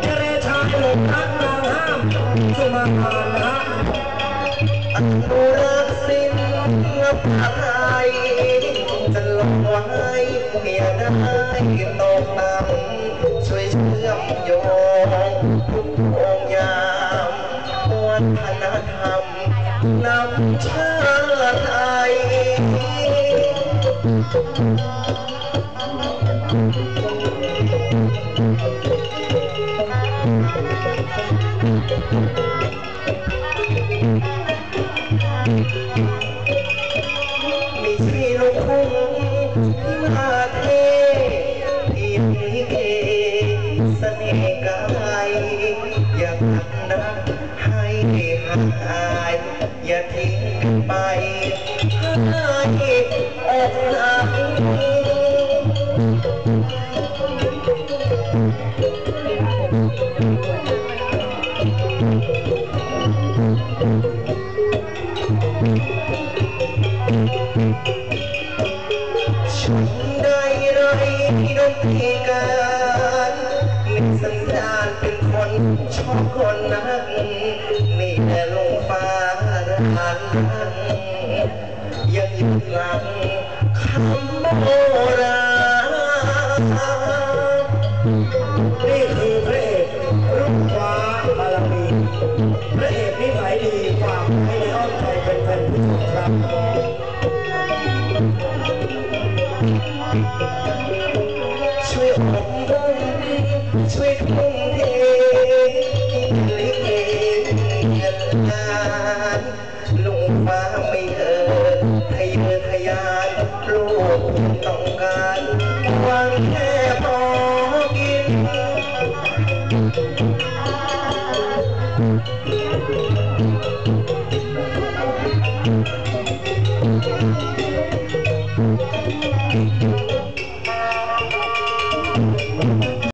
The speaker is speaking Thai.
เจเรชายหลงรักนางห้ามสุมาพานะอนุรักสิ้นไทยจะลงไว้เพียงได้ตกต่ำช่วยเชื่อมโยงทุกองยามวัฒนธรรมนำชาติไทย มีชีลูกคุ้งที่มาเทที่ลิเกเสน่ห์กายอยากหักให้หายอย่าทิ้งไปให้อกหักฉัน ได้ไรดนตรีการมีสัญญาณเป็นคนชอบคนนักมีแต่ลงฟ้ารันยังยึดหลังคำโบราณนี่คือพระเอกรุ่งฟ้าบารมีพระเอก ช่วยอบอุ้มช่วยทุ่มเทลิเกเงินงานลุงฟ้าไม่เอ่ยทะเยอทะยานลูกต้องการหวังแค่พอกิน Mm-hmm. Mm-hmm.